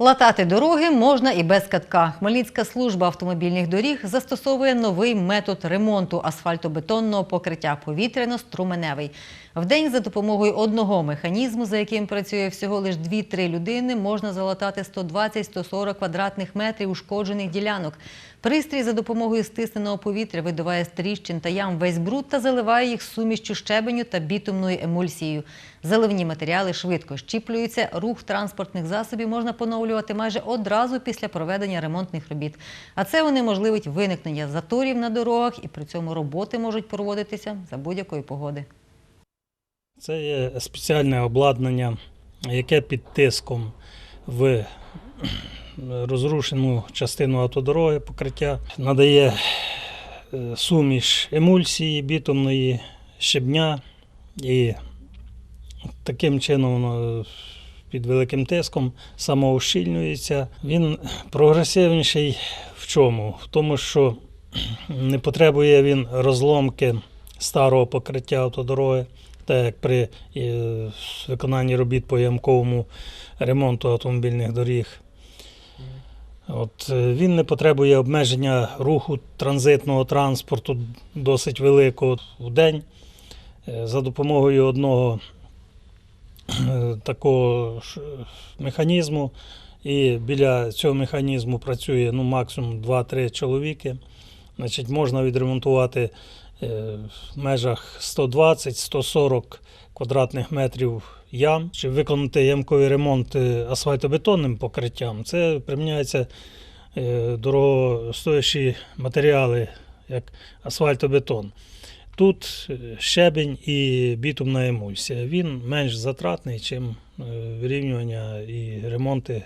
Латати дороги можна і без катка. Хмельницька служба автомобільних доріг застосовує новий метод ремонту асфальтобетонного покриття повітряно-струменевий. Вдень за допомогою одного механізму, за яким працює всього лише 2-3 людини, можна залатати 120-140 квадратних метрів ушкоджених ділянок. Пристрій за допомогою стисненого повітря видуває з тріщин та ям весь бруд та заливає їх сумішчю щебеню та бітумною емульсією. Заливні матеріали швидко щіплюються. Рух транспортних засобів можна поновлювати майже одразу після проведення ремонтних робіт. А це унеможливить виникнення заторів на дорогах, і при цьому роботи можуть проводитися за будь-якої погоди. Це є спеціальне обладнання, яке під тиском в розрушену частину автодороги покриття надає е, суміш емульсії бітумної щебня і таким чином воно під великим тиском самоущільнюється. Він прогресивніший в чому? В тому, що не потребує він розломки старого покриття автодороги, так як при е, виконанні робіт по ямковому ремонту автомобільних доріг. От, е, він не потребує обмеження руху транзитного транспорту досить великого в день. Е, За допомогою одного такого ж механізму, і біля цього механізму працює ну, максимум 2-3 чоловіки. Значить, можна відремонтувати е, в межах 120-140 квадратних метрів ям. Щоб виконати ямковий ремонт е, асфальтобетонним покриттям, це приміняються е, дорогостоящі матеріали, як асфальтобетон. Тут е, щебень і бітумна емульсія. Він менш затратний, чим вирівнювання і ремонти